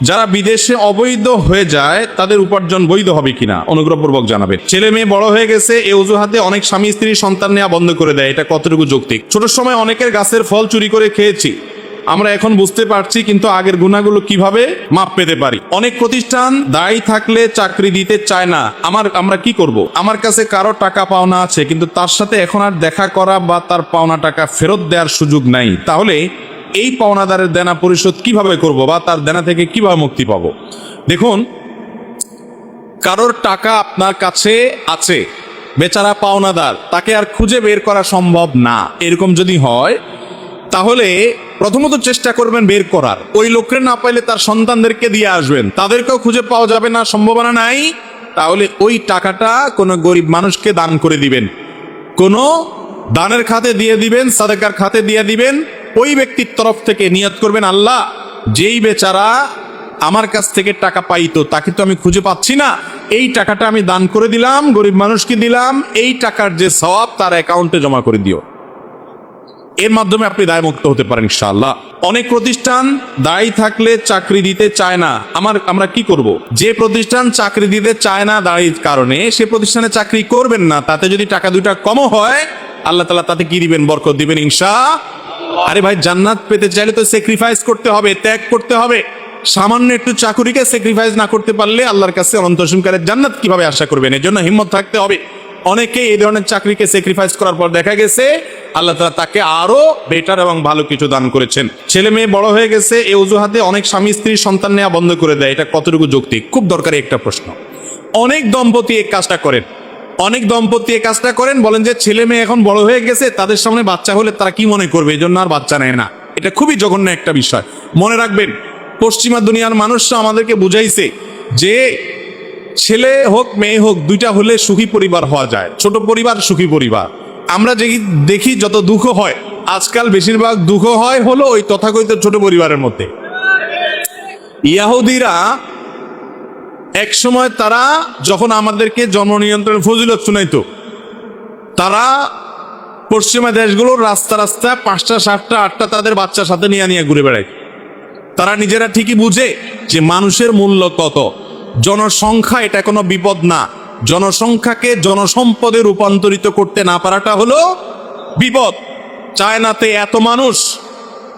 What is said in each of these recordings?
যারা বিদেশে অবৈধ হয়ে যায়, তাদের উপার্জন বৈধ হবে কিনা? অনুগ্রহপূর্বক জানাবে। ছেলে মেয়ে বড় হয়ে গেছে এই অজুহাতে অনেক স্বামী স্ত্রী সন্তান নেওয়া বন্ধ করে দেয়। এটা কতটুকু যৌক্তিক? ছোট সময় অনেকের গাছের ফল চুরি করে খেয়েছি। আমরা এখন বুঝতে পারছি কিন্তু আগের গুণাগুলো কীভাবে মাপ পেতে পারি। অনেক প্রতিষ্ঠান দায়ী থাকলে চাকরি দিতে চায় না। আমার, আমরা কি করব? আমার কাছে কারও টাকা পাওনা আছে, কিন্তু তার সাথে এখন আর দেখা করা বা তার পাওনা টাকা ফেরত দেওয়ার সুযোগ নাই। তাহলে এই পাওনাদারের দেনা পরিশোধ কীভাবে করব বা তার দেনা থেকে কীভাবে মুক্তি পাব? দেখুন, কারোর টাকা আপনার কাছে আছে, বেচারা পাওনাদার, তাকে আর খুঁজে বের করা সম্ভব না। এরকম যদি হয়, তাহলে প্রথমত চেষ্টা করবেন বের করার। ওই লোককে না পাইলে তার সন্তানদেরকে দিয়ে আসবেন। তাদেরকেও খুঁজে পাওয়া যাবে না, সম্ভাবনা নাই। তাহলে ওই টাকাটা কোনো গরিব মানুষকে দান করে দিবেন। কোনো দানের খাতে দিয়ে দিবেন, সাদেকার খাতে দিয়ে দিবেন। ওই ব্যক্তির তরফ থেকে নিয়ত করবেন, আল্লাহ, যেই বেচারা আমার কাছ থেকে টাকা পাইতো, তাকে তো আমি খুঁজে পাচ্ছি না। এই টাকাটা আমি দান করে দিলাম, গরিব মানুষকে দিলাম, এই টাকার যে সওয়াব তার অ্যাকাউন্টে জমা করে দিও। এর মাধ্যমে আপনি দায়মুক্ত হতে পারেন, ইনশাআল্লাহ। অনেক প্রতিষ্ঠান দায়ী থাকলে চাকরি দিতে চায় না। আমার, আমরা কি করব? যে প্রতিষ্ঠান চাকরি দিতে চায় না দায়ীর কারণে, সে প্রতিষ্ঠানে চাকরি করবেন না। তাতে যদি টাকা দুইটা কমও হয়, আল্লাহ তালা তাতে কি দিবেন? বরকত দিবেন, ইনশা আরে ভাই, জান্নাত পেতে চাইলে তো স্যাক্রিফাইস করতে হবে, ত্যাগ করতে হবে। সামান্য একটু চাকুরিকে স্যাক্রিফাইস না করতে পারলে আল্লাহর কাছে অনন্ত সীমকারের জান্নাত কীভাবে আশা করবেন? এর জন্য হিম্মত থাকতে হবে। অনেকে এই ধরনের চাকরিকে স্যাক্রিফাইস করার পর দেখা গেছে, আল্লাহ তালা তাকে আরও বেটার এবং ভালো কিছু দান করেছেন। ছেলে মেয়ে বড় হয়ে গেছে এই অজুহাতে অনেক স্বামী স্ত্রী সন্তান নেওয়া বন্ধ করে দেয়। এটা কতটুকু যৌক্তিক? খুব দরকারি একটা প্রশ্ন। অনেক দম্পতি এই কাজটা করেন। অনেক দম্পতি এই কাজটা করেন, বলেন যে ছেলে মেয়ে এখন বড় হয়ে গেছে, তাদের সামনে বাচ্চা হলে তারা কি মনে করবে? এই জন্য আর বাচ্চা নেয় না। এটা খুবই জঘন্য একটা বিষয়। মনে রাখবেন, পশ্চিমা দুনিয়ার মানুষরা আমাদেরকে বুঝাইছে যে ছেলে হোক, মেয়ে হোক, দুইটা হলে সুখী পরিবার হওয়া যায়। ছোট পরিবার, সুখী পরিবার। আমরা যে দেখি যত দুঃখ হয়, আজকাল বেশিরভাগ দুঃখ হয় হলো ওই তথাকথিত ছোট পরিবারের মধ্যে। ইয়াহুদিরা এক সময় তারা যখন আমাদেরকে জন্ম নিয়ন্ত্রণ ফজিলত শুনাইতো, তারা পশ্চিমা দেশগুলোর রাস্তা রাস্তা পাঁচটা, সাতটা, আটটা তাদের বাচ্চার সাথে নিয়ে নিয়ে ঘুরে বেড়ায়। তারা নিজেরা ঠিকই বুঝে যে মানুষের মূল্য কত। জনসংখ্যা এটা কোনো বিপদ না। জনসংখ্যাকে জনসম্পদে রূপান্তরিত করতে না পারাটা হলো বিপদ। চায়নাতে এত মানুষ,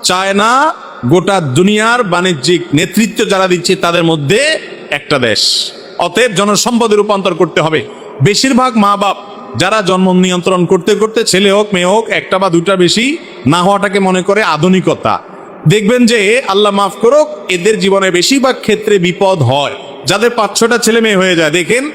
চায়না গোটা দুনিয়ার বাণিজ্যিক নেতৃত্ব যারা দিচ্ছে তাদের মধ্যে একটা দেশ। অতএব জনসম্পদে রূপান্তর করতে হবে। বেশিরভাগ মা বাপ যারা জন্ম নিয়ন্ত্রণ করতে করতে ছেলে হোক, মেয়ে হোক, একটা বা দুটা বেশি না হওয়াটাকে মনে করে আধুনিকতা। দেখবেন যে, আল্লাহ মাফ করুক, এদের জীবনে বেশিরভাগ ক্ষেত্রে বিপদ হয়। যাদের পাঁচ ছটা ছেলে মেয়ে হয়ে যায়, দেখেন,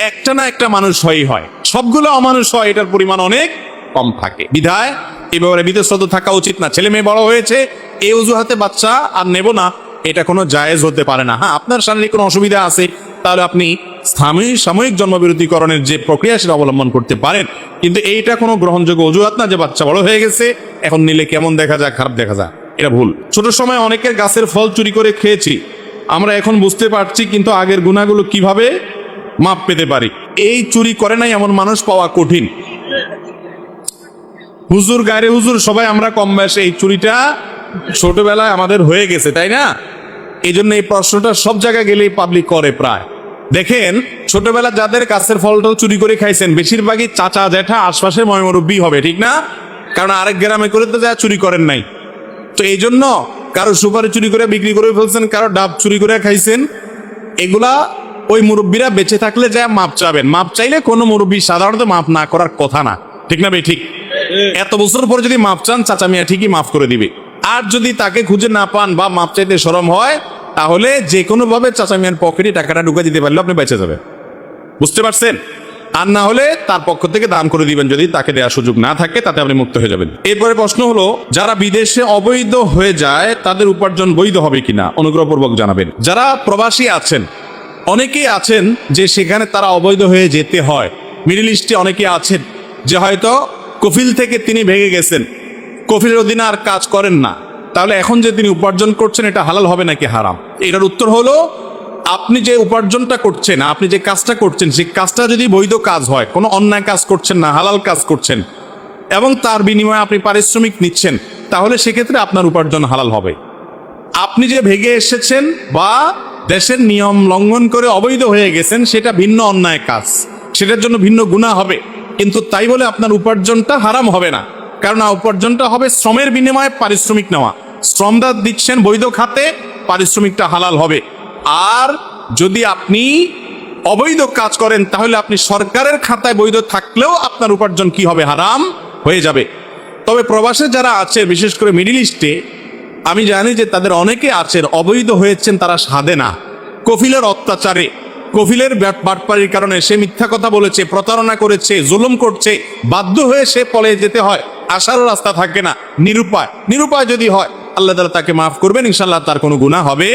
একটা না একটা মানুষ হয়ই হয়। সবগুলো অমানুষ হয়, এটার পরিমাণ অনেক কম থাকে। বিধায়, এ ব্যাপারে বিতস্রত থাকা উচিত না। ছেলে মেয়ে বড় হয়েছে এই অজুহাতে বাচ্চা আর নেব না। এটা কোনো জায়েজ হতে পারে না। হ্যাঁ আপনার শারীরিক কোনো অসুবিধা আছে, তাহলে আপনি স্থানীয় সাময়িক জন্মবিরতিকরণের যে প্রক্রিয়া সেটা অবলম্বন করতে পারেন। কিন্তু এইটা কোনো গ্রহণযোগ্য অজুহাত না যে বাচ্চা বড় হয়ে গেছে, এখন নিলে কেমন দেখা যায়, খারাপ দেখা যায়, এটা ভুল। ছোট সময় অনেকের গাছের ফল চুরি করে খেয়েছি। আমরা এখন বুঝতে পারছি কিন্তু আগের গুণাগুলো কীভাবে মাপ পেতে পারি। এই চুরি করে নাই এমন মানুষ পাওয়া কঠিন। হুজুর গায়ে হুজুর, সবাই আমরা কম বয়সে এই চুরিটা ছোটবেলায় আমাদের হয়ে গেছে, তাই না? এই জন্য এই প্রশ্নটা সব জায়গায় গেলেই পাবলিক করে প্রায়। দেখেন, ছোটবেলা যাদের কাছের ফলটা চুরি করে খাইছেন, বেশিরভাগই চাচা, জ্যাঠা আশপাশে ময়মরব্বী হবে, ঠিক না? কারণ আরেক গ্রামে করে তো যা চুরি করেন নাই। তো এই জন্য কারও সুপারি চুরি করে বিক্রি করে ফেলছেন, কারও ডাব চুরি করে খাইছেন, এগুলা ওই মুরব্বীরা বেঁচে থাকলে যা মাপ চাবেন। মাপ চাইলে কোনো মুরব্বী সাধারণত মাপ না করার কথা না। ঠিক না ভাই? ঠিক। এত বছর পরে যদি মাপ চান, চাচা মিয়া ঠিকই মাফ করে দিবে। আর যদি তাকে খুঁজে না পান বা মাপ চাইতে সরম হয়, তাহলে যে কোনো ভাবে চাচা মিয়ার পকেটে টাকাটা ঢুকে দিতে পারলে আপনি বেঁচে যাবেন। বুঝতে পারছেন? আর না হলে তার পক্ষ থেকে দান করে দিবেন যদি তাকে দেওয়ার সুযোগ না থাকে, তাতে আপনি মুক্ত হয়ে যাবেন। এরপরে প্রশ্ন হলো, যারা বিদেশে অবৈধ হয়ে যায়, তাদের উপার্জন বৈধ হবে কিনা? অনুগ্রহপূর্বক জানাবেন। যারা প্রবাসী আছেন অনেকেই আছেন যে সেখানে তারা অবৈধ হয়ে যেতে হয়। মিডিল ইস্টে অনেকে আছেন যে হয়তো কফিল থেকে তিনি ভেঙে গেছেন। কফিলের অধীনে আর কাজ করেন না। তাহলে এখন যে তিনি উপার্জন করছেন, এটা হালাল হবে নাকি হারাম? এটার উত্তর হলো, আপনি যে উপার্জনটা করছেন, আপনি যে কাজটা করছেন, সেই কাজটা যদি বৈধ কাজ হয়, কোনো অন্যায় কাজ করছেন না, হালাল কাজ করছেন, এবং তার বিনিময়ে আপনি পারিশ্রমিক নিচ্ছেন, তাহলে সেক্ষেত্রে আপনার উপার্জন হালাল হবে। আপনি যে ভেগে এসেছেন বা দেশের নিয়ম লঙ্ঘন করে অবৈধ হয়ে গেছেন, সেটা ভিন্ন অন্যায় কাজ। সেটার জন্য ভিন্ন গুণা হবে। কিন্তু তাই বলে আপনার উপার্জনটা হারাম হবে না। কারণ উপার্জনটা হবে শ্রমের বিনিময়ে পারিশ্রমিক নেওয়া। শ্রমদার দিচ্ছেন বৈধ খাতে, পারিশ্রমিকটা হালাল হবে। আর যদি আপনি অবৈধ কাজ করেন, তাহলে আপনি সরকারের খাতায় বৈধ থাকলেও আপনার উপার্জন কি হবে? হারাম হয়ে যাবে। তবে প্রবাসে যারা আছে, বিশেষ করে মিডিল ইস্টে, আমি জানি যে তাদের অনেকে আছেন, অবৈধ হয়েছেন, তারা সাধে না। কফিলের অত্যাচারে, কফিলের বাটপাড়ির কারণে সে মিথ্যা কথা বলেছে, প্রতারণা করেছে, জুলুম করছে, বাধ্য হয়ে সে পলে যেতে হয়। আসারও রাস্তা থাকে না, নিরুপায়। নিরুপায় যদি হয়, আল্লাহ তালা তাকে মাফ করবেন ইনশাল্লাহ তার কোনো গুণা হবে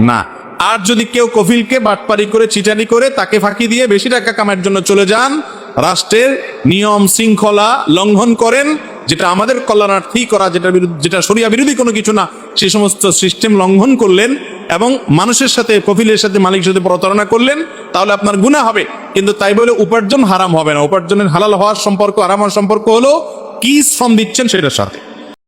না। আর যদি কেউ কফিলকে বাটপারি করে, চিটারি করে, তাকে ফাঁকি দিয়ে বেশি টাকা কামার জন্য চলে যান, রাষ্ট্রের নিয়ম শৃঙ্খলা লঙ্ঘন করেন, যেটা আমাদের কল্যাণার্থী করা, যেটা যেটা সরিয়া বিরোধী কোনো কিছু না, সে সমস্ত সিস্টেম লঙ্ঘন করলেন এবং মানুষের সাথে, কফিলের সাথে, মালিকের সাথে প্রতারণা করলেন, তাহলে আপনার গুণা হবে। কিন্তু তাই বলে উপার্জন হারাম হবে না। উপার্জনের হালাল হওয়ার সম্পর্ক, হারাম হওয়ার সম্পর্ক হলো কি শ্রম দিচ্ছেন সেটার সাথে।